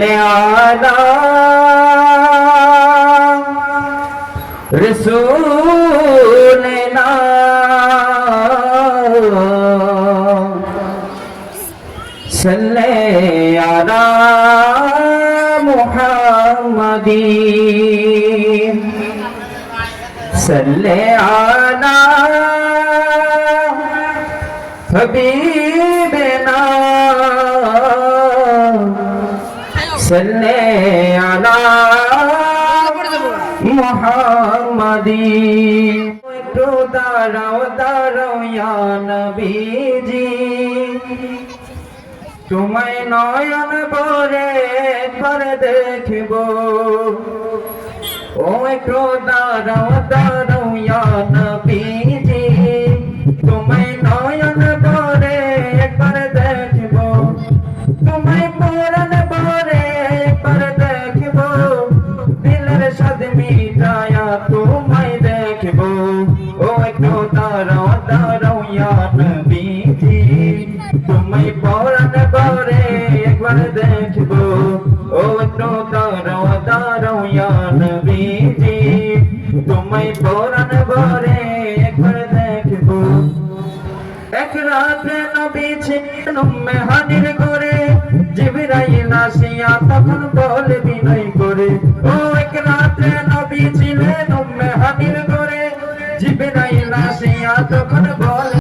আলা রসুলনা সাল্লে আলা মুহাম্মাদি সাল্লে আলা হাবিবিনা সাল্লি আলা মুহাম্মাদি। একটু দাঁড়াও দাঁড়াও ইয়া নবীজি। তোমায় নয়ন ভরে করে দেখব। ও একটু দাঁড়াও দাঁড়াও ইয়া নবীজি। তোমায় আমি পরাণ করে একবার দেখব। ও তো তারাও তারাও ইয়া নবীজি। তোমায় পরাণ করে একবার দেখব। এক রাতে নবী ছিলেন উম্মে হাজির করে জিবরাইল আসিয়া তখন বলে বিনয় করে। ও এক রাতে নবী ছিলেন হাজির করে জিবরাইল আসিয়া তখন বল